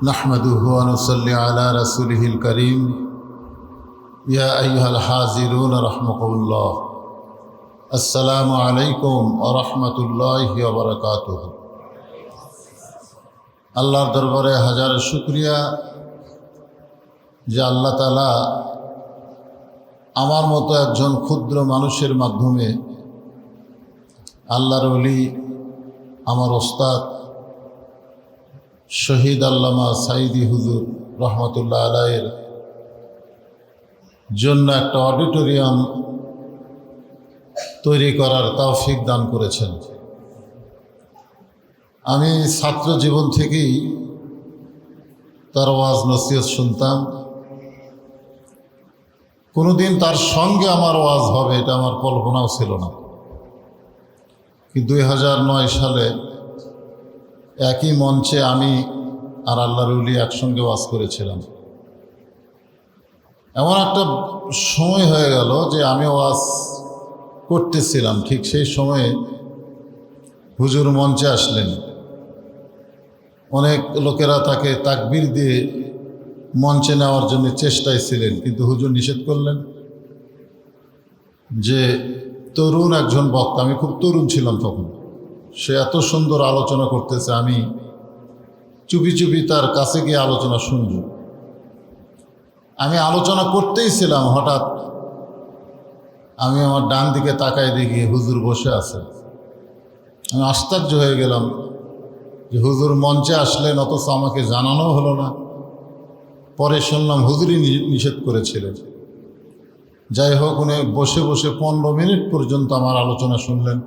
نحمده ونصلي على رسوله الكريم يا أيها الحاضرون رحمكم الله السلام عليكم ورحمة الله وبركاته আল্লাহর দরবারে হাজার শুক্রিয়া যে আল্লাহ তালা আমার মতো একজন ক্ষুদ্র মানুষের মাধ্যমে আল্লাহর অলি আমার ওস্তাদ শহীদ আল্লামা সাইদি হুজুর রহমতুল্লাহ আলাইয়ের জন্য একটা অডিটোরিয়াম তৈরি করার তৌফিক দান করেছেন। আমি ছাত্র জীবন থেকেই তার ওয়াজ নসিহত শুনতাম। কোনোদিন তার সঙ্গে আমার ওয়াজ হবে এটা আমার কল্পনাও ছিল না। দুই সালে একই মঞ্চে আমি আর আল্লাহ রুলি একসঙ্গে ওয়াজ করেছিলাম। এমন একটা সময় হয়ে গেল যে আমি ওয়াজ করতেছিলাম। ঠিক সেই সময়ে হুজুর মঞ্চে আসলেন। অনেক লোকেরা তাকে তাকবির দিয়ে মঞ্চে নেওয়ার জন্য চেষ্টায় ছিলেন, কিন্তু হুজুর নিষেধ করলেন যে, তরুণ একজন বক্তা। আমি খুব তরুণ ছিলাম তখন। সে এত সুন্দর আলোচনা করতেছে, আমি চুপি চুপি তার কাছে গিয়ে আলোচনা শুনব। আমি আলোচনা করতেই ছিলাম, হঠাৎ আমি আমার ডান দিকে তাকায় দেখি হুজুর বসে আছে। আমি আশ্চর্য হয়ে গেলাম যে হুজুর মঞ্চে আসলেন, অথচ আমাকে জানানো হলো না। পরে শুনলাম হুজুরই নিষেধ করেছিলেন। যাই হোক, উনি বসে বসে পনেরো মিনিট পর্যন্ত আমার আলোচনা শুনলেন।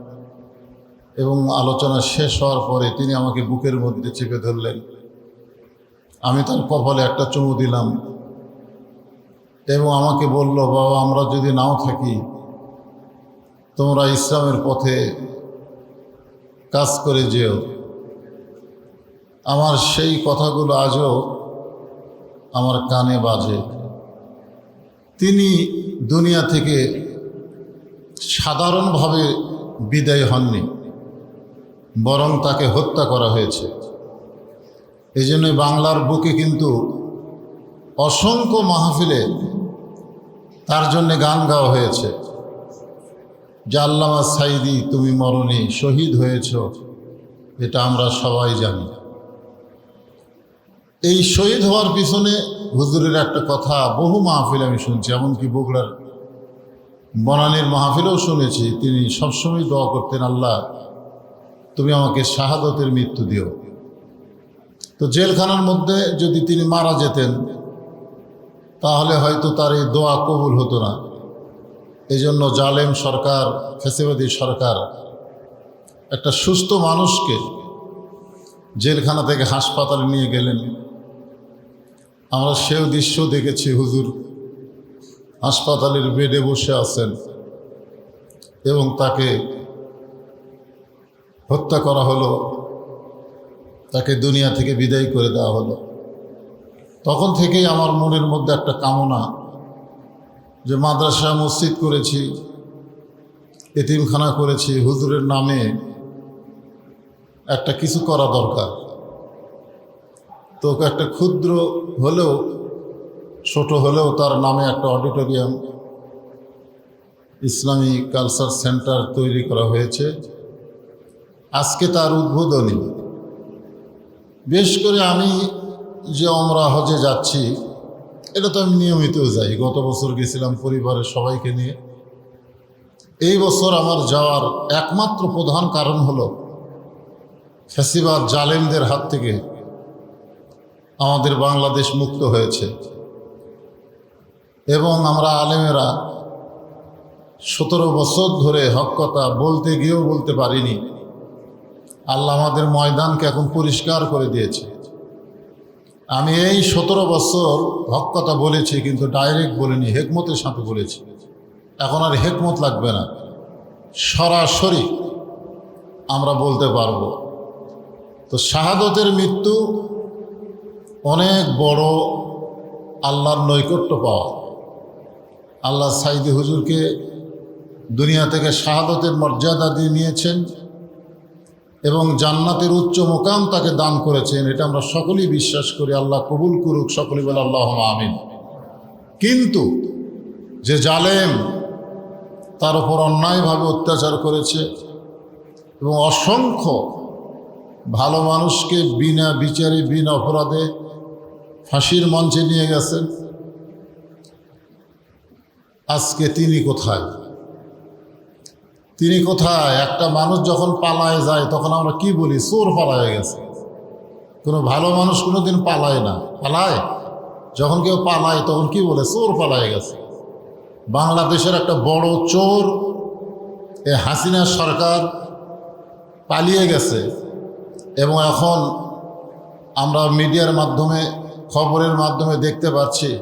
এবং আলোচনা শেষ হওয়ার পরে তিনি আমাকে বুকের মধ্যে চেপে ধরলেন। আমি তার কপালে একটা চুমু দিলাম এবং আমাকে বলল, বাবা, আমরা যদি নাও থাকি, তোমরা ইসলামের পথে কাজ করে যেও। আমার সেই কথাগুলো আজও আমার কানে বাজে। তিনি দুনিয়া থেকে সাধারণভাবে বিদায় হননি। বরং তাকে হত্যা করা হয়েছে। এই জন্য বাংলার বুকে কিন্তু অসংখ্য মাহফিলে তার জন্য গান গাওয়া হয়েছে। যে আল্লামা সাইদি, তুমি মরণে শহীদ হয়েছ, এটা আমরা সবাই জানি। এই শহীদ হওয়ার পিছনে হুজুরের একটা কথা, বহু মাহফিল আমি শুনছি, এমনকি বগুড়ার বনানীর মাহফিলেও শুনেছি। তিনি সবসময় দোয়া করতেন, আল্লাহ তুমি আমাকে শাহাদতের মৃত্যু দিও। তো জেলখানার মধ্যে যদি তিনি মারা যেতেন, তাহলে হয়তো তার এই দোয়া কবুল হতো না। এই জন্য জালেম সরকার, ফেসিবাদী সরকার, একটা সুস্থ মানুষকে জেলখানা থেকে হাসপাতালে নিয়ে গেলেন। আমরা সেও দৃশ্য দেখেছি, হুজুর। হাসপাতালের বেডে বসে আছেন এবং তাকে হত্যা করা হলো, তাকে দুনিয়া থেকে বিদায় করে দেওয়া হলো। তখন থেকেই আমার মনের মধ্যে একটা কামনা যে মাদ্রাসা, মসজিদ করেছি, এতিমখানা করেছি, হুজুরের নামে একটা কিছু করা দরকার। তো একটা ক্ষুদ্র হলেও, ছোট হলেও তার নামে একটা অডিটোরিয়াম, ইসলামী কালচার সেন্টার তৈরি করা হয়েছে। আজকে তার উদ্বোধনী। বেশ করে আমি যে আমরা হজে যাচ্ছি, এটা তো আমি নিয়মিত যাই। গত বছর গেছিলাম পরিবারের সবাইকে নিয়ে। এই বছর আমার যাওয়ার একমাত্র প্রধান কারণ হলো ফ্যাসিবাদ জালেমদের হাত থেকে আমাদের বাংলাদেশ মুক্ত হয়েছে। এবং আমরা আলেমেরা সতেরো বছর ধরে হক কথা বলতে গিয়েও বলতে পারিনি। আল্লাহ আমাদের ময়দানকে এখন পরিষ্কার করে দিয়েছে। আমি এই সতেরো বছর হক কথা বলেছি, কিন্তু ডাইরেক্ট বলিনি, হেকমতের সাথে বলেছি। এখন আর হেকমত লাগবে না। সরাসরি আমরা বলতে পারব। তো শাহাদতের মৃত্যু অনেক বড় আল্লাহর নৈকট্য পাওয়া। আল্লাহ সাইদি হুজুরকে দুনিয়া থেকে শাহাদতের মর্যাদা দিয়ে নিয়েছেন। এবং জান্নাতের উচ্চ মোকাম তাকে দান করেছেন, এটা আমরা সকলেই বিশ্বাস করি, আল্লাহ কবুল করুক সকলে বলে আল্লাহ আমিন। কিন্তু যে জালেম তার উপর অন্যায়ভাবে অত্যাচার করেছে এবং অসংখ্য ভালো মানুষকে বিনা বিচারে, বিনা অপরাধে ফাঁসির মঞ্চে নিয়ে গেছেন, আজকে তিনি কোথায়? তিনি কোথায়? একটা মানুষ যখন পালায় যায়, তখন আমরা কি বলি? চোর পালায় গেছে। কোনো ভালো মানুষ কোনোদিন পালায় না। পালায়? যখন কেউ পালায়, তখন কি বলে? চোর পালায় গেছে। বাংলাদেশের একটা বড় চোর, এ হাসিনা সরকার পালিয়ে গেছে। এবং এখন আমরা মিডিয়ার মাধ্যমে, খবরের মাধ্যমে দেখতে পাচ্ছি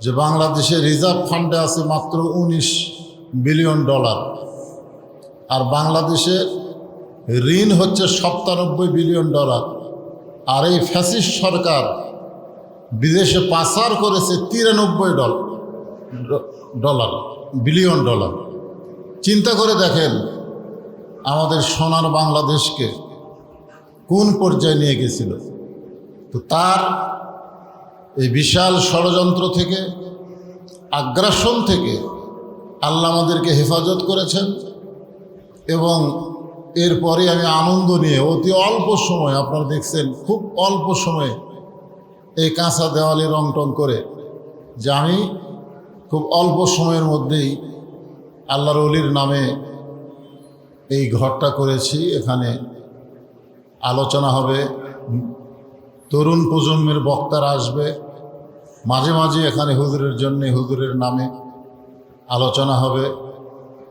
যে বাংলাদেশের রিজার্ভ ফান্ডে আছে মাত্র উনিশ বিলিয়ন ডলার। আর বাংলাদেশে ঋণ হচ্ছে সপ্তানব্বই বিলিয়ন ডলার। আর এই ফ্যাসিস্ট সরকার বিদেশে পাচার করেছে তিরানব্বই ডলার ডলার, বিলিয়ন ডলার। চিন্তা করে দেখেন আমাদের সোনার বাংলাদেশকে কোন পর্যায়ে নিয়ে গেছিল। তো তার এই বিশাল ষড়যন্ত্র থেকে, আগ্রাসন থেকে আল্লাহ আমাদেরকে হেফাজত করেছেন। এবং এরপরে আমি আনন্দ নিয়ে অতি অল্প সময়, আপনারা দেখছেন, খুব অল্প সময়ে এই কাঁচা দেওয়ালে রং টং করে, যে আমি খুব অল্প সময়ের মধ্যেই আল্লাহর অলির নামে এই ঘরটা করেছি। এখানে আলোচনা হবে, তরুণ প্রজন্মের বক্তারা আসবে। মাঝে মাঝে এখানে হুজুরের জন্যে হুজুরের নামে আলোচনা হবে।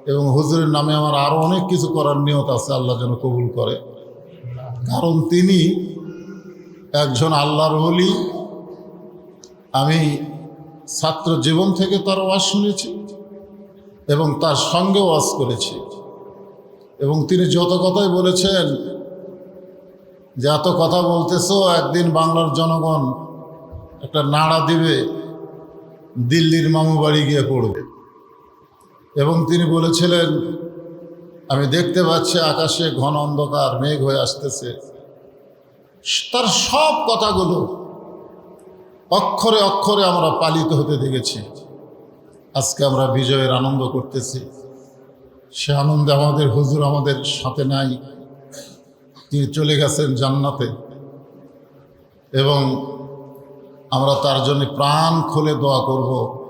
এবং হুজুরের নামে আমার আরও অনেক কিছু করার নিয়ত আছে, আল্লাহ যেন কবুল করে। কারণ তিনি একজন আল্লাহর হলি আমি ছাত্র জীবন থেকে তার ওয়াজ শুনেছি এবং তার সঙ্গে ওয়াজ করেছি। এবং তিনি যত কথাই বলেছেন, যে এত কথা বলতেছো, একদিন বাংলার জনগণ একটা নাড়া দিবে, দিল্লির মামু বাড়ি গিয়ে পড়বে। এবং তিনি বলেছিলেন, আমি দেখতে পাচ্ছি আকাশে ঘন অন্ধকার, মেঘ হয়ে আসতেছে। তার সব কথাগুলো অক্ষরে অক্ষরে আমরা পালিত হতে দেখেছি। আজকে আমরা বিজয়ের আনন্দ করতেছি। সে আনন্দে আমাদের হুজুর আমাদের সাথে নাই। তিনি চলে গেছেন জান্নাতে। এবং আমরা তার জন্য প্রাণ খুলে দোয়া করব।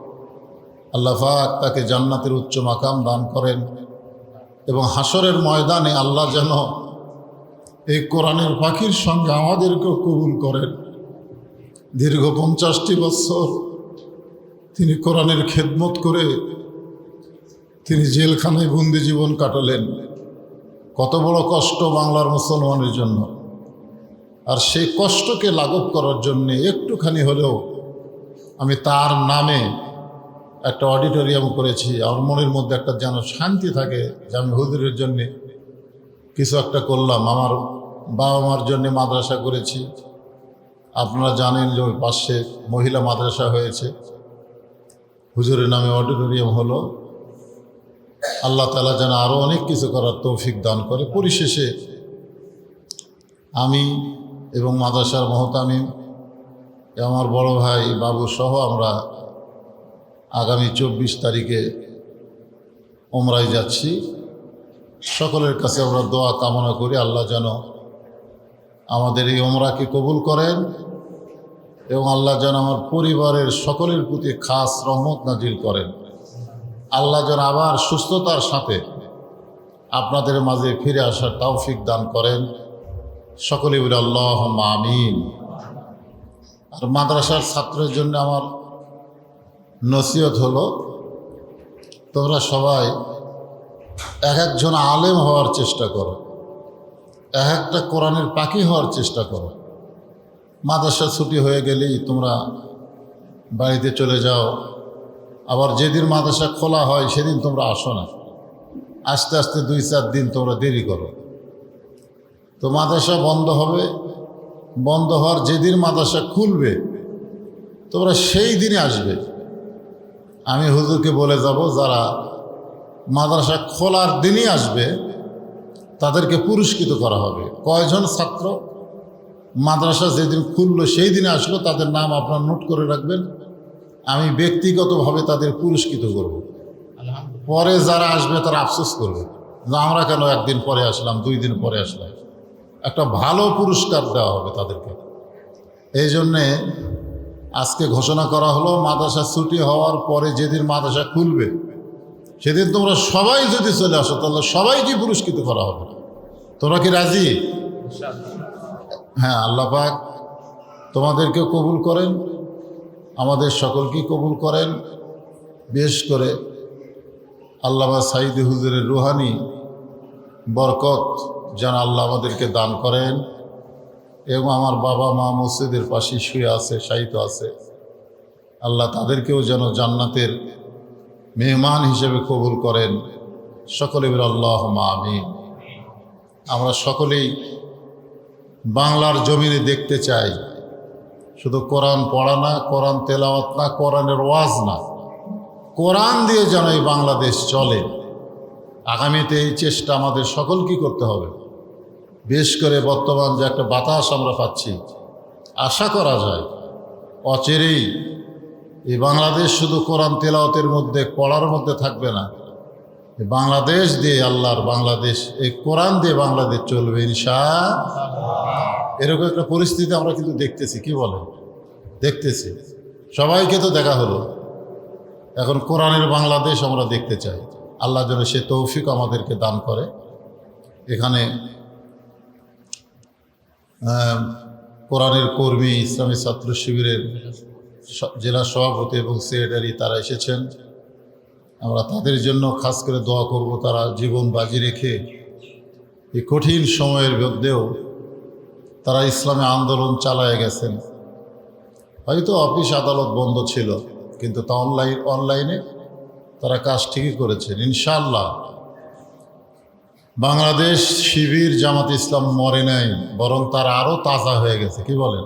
আল্লাহ তাকে জান্নাতের উচ্চ মাকাম দান করেন এবং হাসরের ময়দানে আল্লাহ যেন এই কোরআনের পাখির সঙ্গে আমাদেরকেও কবুল করেন। দীর্ঘ পঞ্চাশটি বছর তিনি কোরআনের খেদমত করে তিনি জেলখানায় বন্দি জীবন কাটালেন। কত বড় কষ্ট বাংলার মুসলমানের জন্য। আর সেই কষ্টকে লাঘব করার জন্যে একটুখানি হলেও আমি তার নামে একটা অডিটোরিয়াম করেছি, আমার মনের মধ্যে একটা যেন শান্তি থাকে যে আমি হুজুরের জন্যে কিছু একটা করলাম, আমার বাবা মার জন্যে মাদ্রাসা করেছি। আপনারা জানেন যে ওই পাশে মহিলা মাদ্রাসা হয়েছে। হুজুরের নামে অডিটোরিয়াম হলো। আল্লাহ তালা যেন আরও অনেক কিছু করার তৌফিক দান করে। পরিশেষে আমি এবং মাদ্রাসার মহতামিম, আমার বড় ভাই বাবু সহ আমরা আগামী চব্বিশ তারিখে ওমরায় যাচ্ছি। সকলের কাছে আমরা দোয়া কামনা করি, আল্লাহ যেন আমাদের এই ওমরাকে কবুল করেন এবং আল্লাহ যেন আমার পরিবারের সকলের প্রতি খাস রহমত নাজিল করেন। আল্লাহ যেন আবার সুস্থতার সাথে আপনাদের মাঝে ফিরে আসার তৌফিক দান করেন। সকলে বলে আল্লাহ আমিন। আর মাদ্রাসার ছাত্রের জন্য আমার নসিহত হলো, তোমরা সবাই এক একজন আলেম হওয়ার চেষ্টা করো। এক একটা কোরআনের পাখি হওয়ার চেষ্টা করো। মাদ্রাসা ছুটি হয়ে গেলেই তোমরা বাড়িতে চলে যাও। আবার যেদিন মাদ্রাসা খোলা হয়, সেদিন তোমরা আসো না। আস্তে আস্তে দুই, চার দিন তোমরা দেরি করো। তো মাদ্রাসা বন্ধ হবে। বন্ধ হওয়ার যেদিন মাদ্রাসা খুলবে, তোমরা সেই দিনে আসবে। আমি হুজুরকে বলে যাব যারা মাদ্রাসা খোলার দিনই আসবে তাদেরকে পুরস্কৃত করা হবে। কয়জন ছাত্র? মাদ্রাসা যেদিন খুললো সেই দিনে আসলো তাদের নাম আপনার নোট করে রাখবেন। আমি ব্যক্তিগতভাবে তাদের পুরস্কৃত করব। পরে যারা আসবে তারা আফসোস করবে যে আমরা কেন একদিন পরে আসলাম দুই দিন পরে আসলাম। একটা ভালো পুরস্কার দেওয়া হবে তাদেরকে। এই জন্যে আজকে ঘোষণা করা হলো মাদ্রাসা ছুটি হওয়ার পরে যেদিন মাদ্রাসা খুলবে, সেদিন তোমরা সবাই যদি চলে আসো, তাহলে সবাইকে পুরস্কৃত করা হবে। তোমরা কি রাজি? হ্যাঁ আল্লাহ পাক তোমাদেরকে কবুল করেন, আমাদের সকলকেই কবুল করেন। বেশ করে আল্লামা সাইদি হুজুরের রুহানি বরকত যেন আল্লাহ আমাদেরকে দান করেন। এবং আমার বাবা মা মসজিদের পাশে শুয়ে আছে, শায়িত আছে। আল্লাহ তাদেরকেও যেন জান্নাতের মেহমান হিসেবে কবুল করেন। সকলে বলে আল্লাহ আমি আমরা সকলেই বাংলার জমিনে দেখতে চাই। শুধু কোরআন পড়া না, কোরআন তেলাওয়াত না, কোরআনের ওয়াজ না। কোরআন দিয়ে যেন এই বাংলাদেশ চলে। আগামীতে এই চেষ্টা আমাদের সকলকে করতে হবে। বিশেষ করে বর্তমান যে একটা বাতাস আমরা পাচ্ছি, আশা করা যায় অচেরেই এই বাংলাদেশ শুধু কোরআন তেলাওতের মধ্যে, পড়ার মধ্যে থাকবে না। বাংলাদেশ দিয়ে আল্লাহর বাংলাদেশ, এই কোরআন দিয়ে বাংলাদেশ চলবে ইনশা এরকম একটা পরিস্থিতি আমরা কিন্তু দেখতেছি, কি বলে দেখতেছি। সবাইকে তো দেখা হলো। এখন কোরআনের বাংলাদেশ আমরা দেখতে চাই। আল্লাহ যেন সে তৌফিক আমাদেরকে দান করে। এখানে কোরআনের কর্মী, ইসলামী ছাত্র শিবিরের জেলা সভাপতি এবং সেক্রেটারি তারা এসেছেন। আমরা তাদের জন্য খাস করে দোয়া করব তারা জীবন বাজি রেখে এই কঠিন সময়ের মধ্যেও তারা ইসলামে আন্দোলন চালায় গেছেন। হয়তো অফিস আদালত বন্ধ ছিল, কিন্তু তা অনলাইন অনলাইনে তারা কাজ ঠিকই করেছেন। ইনশাল্লাহ বাংলাদেশ শিবির জামাত ইসলাম মরে নাই, বরং তারা আরও তাজা হয়ে গেছে। কি বলেন?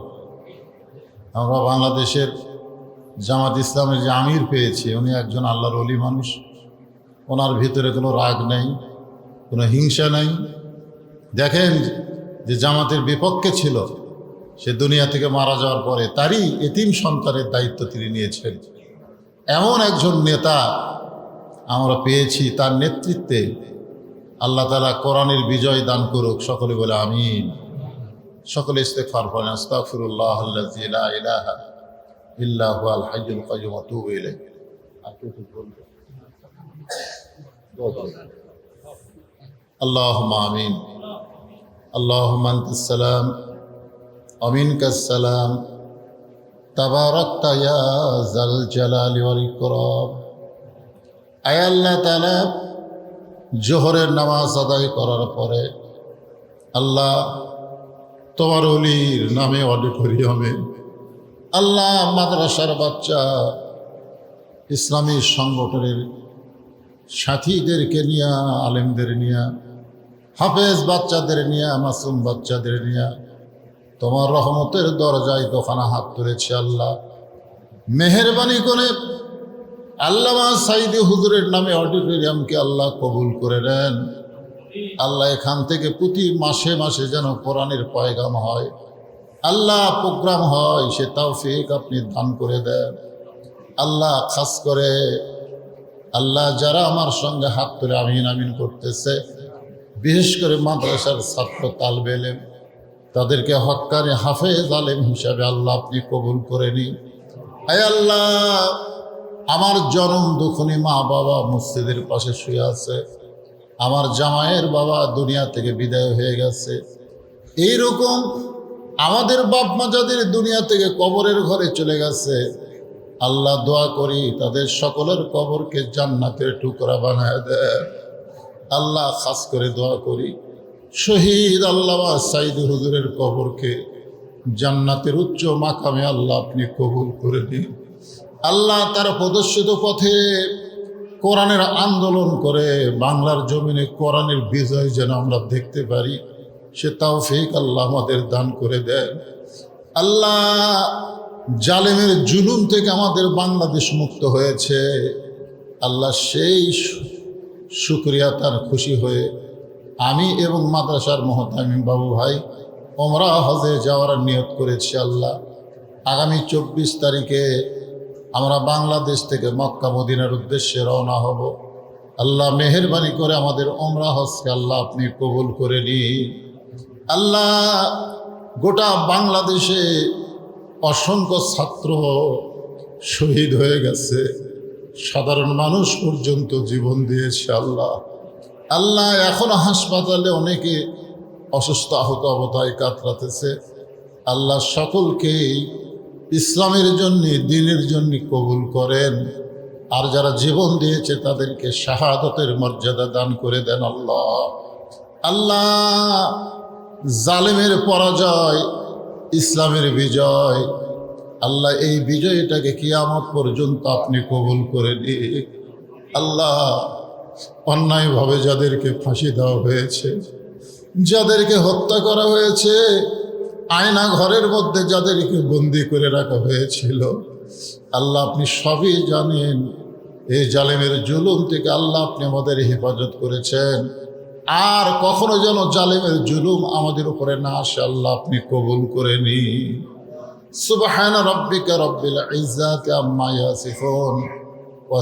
আমরা বাংলাদেশের জামাত ইসলামের যে আমির পেয়েছি, উনি একজন আল্লাহর অলি মানুষ। ওনার ভিতরে কোনো রাগ নেই, কোনো হিংসা নেই। দেখেন যে জামাতের বিপক্ষে ছিল, সে দুনিয়া থেকে মারা যাওয়ার পরে তারই এতিম সন্তানের দায়িত্ব তিনি নিয়েছেন। এমন একজন নেতা আমরা পেয়েছি, তার নেতৃত্বে আল্লাহ তালা কোরআনের বিজয় দান করুক সকলে বলে আমিন সকলে ইস্তেকফার করেন আস্তাগফিরুল্লাহ আল্লাযী লা ইলাহা ইল্লা হুয়াল হাইয়ুল কাইয়্যুম ওয়া আতুবু ইলাইহি আর কিছু বলবেন? اللهم آمين اللهم أنت السلام ومنك السلام تباركت يا ذا الجلال والإكرام আয় আল্লাহ তালা জোহরের নামাজ আদায় করার পরে, আল্লাহ, তোমার অলির নামে অডিটোরিয়ামে আল্লাহ, মাদ্রাসার বাচ্চা, ইসলামী সংগঠনের সাথীদেরকে নিয়ে, আলেমদের নিয়ে, হাফেজ বাচ্চাদের নিয়ে, মাসুম বাচ্চাদের নিয়ে, তোমার রহমতের দরজায় দোকানা হাত তুলেছে আল্লাহ। মেহরবানি করে আল্লামা সাইদি হুজুরের নামে অডিটোরিয়ামকে আল্লাহ কবুল করে নেন। আল্লাহ এখান থেকে প্রতি মাসে মাসে যেন কোরআনের পয়গাম হয়। আল্লাহ প্রোগ্রাম হয়, সে তৌফিক আপনি দান করে দেন। আল্লাহ খাস করে, আল্লাহ যারা আমার সঙ্গে হাত তুলে আমিন আমিন করতেছে, বিশেষ করে মাদ্রাসার ছাত্র তালবে এলেম, তাদেরকে হক্কানি হাফেজ আলেম হিসাবে আল্লাহ আপনি কবুল করে নিন। আয় আল্লাহ! আমার জনম দুখনি মা বাবা মসজিদের পাশে শুয়ে আছে। আমার জামাইয়ের বাবা দুনিয়া থেকে বিদায় হয়ে গেছে। এইরকম আমাদের বাপ মা যাদের দুনিয়া থেকে কবরের ঘরে চলে গেছে, আল্লাহ দোয়া করি তাদের সকলের কবরকে জান্নাতের টুকরা বানায় দেয়। আল্লাহ খাস করে দোয়া করি। শহীদ আল্লাহ সাইদ হুজুরের কবরকে জান্নাতের উচ্চ মাকামে আল্লাহ আপনি কবুল করে দিন আল্লাহ তার প্রদর্শিত পথে কোরআনের আন্দোলন করে, বাংলার জমিনে কোরআনের বিজয় যেন আমরা দেখতে পারি, সে তাও ফেক আল্লাহ আমাদের দান করে দেন। আল্লাহ জালেমের জুলুম থেকে আমাদের বাংলাদেশ মুক্ত হয়েছে। আল্লাহ সেই শুক্রিয়া তার খুশি হয়ে আমি এবং মাদ্রাসার মহতামিম বাবু ভাই ওমরা হজে যাওয়ার নিয়ত করেছি আল্লাহ। আগামী চব্বিশ তারিখে আমরা বাংলাদেশ থেকে মক্কা, মদিনার উদ্দেশ্যে রওনা হব। আল্লাহ মেহরবানি করে আমাদের ওমরা হজকে আল্লাহ আপনি কবুল করে নিন। আল্লাহ গোটা বাংলাদেশে অসংখ্য ছাত্র শহীদ হয়ে গেছে। সাধারণ মানুষ পর্যন্ত জীবন দিয়েছে আল্লাহ। আল্লাহ এখন হাসপাতালে অনেকে অসুস্থ আহত অবতায় কাতরাতেছে। আল্লাহ সকলকেই ইসলামের জন্য, দিনের জন্য কবুল করেন। আর যারা জীবন দিয়েছে, তাদেরকে শাহাদতের মর্যাদা দান করে দেন আল্লাহ। আল্লাহ জালেমের পরাজয়, ইসলামের বিজয়, আল্লাহ এই বিজয়টাকে কিয়ামত পর্যন্ত আপনি কবুল করে দিন আল্লাহ অন্যায়ভাবে যাদেরকে ফাঁসি দেওয়া হয়েছে, যাদেরকে হত্যা করা হয়েছে আয়না ঘরের মধ্যে যাদেরকে বন্দি করে রাখা হয়েছিল, আল্লাহ আপনি সবই জানেন। এই জালেমের জুলুম থেকে আল্লাহ আপনি আমাদের হেফাজত করেছেন। আর কখনো যেন জালেমের জুলুম আমাদের উপরে না আসে, আল্লাহ আপনি কবুল করে নি সুবাহান রব্বিকা রব্বিল ইজাতে আম্মা ওয়া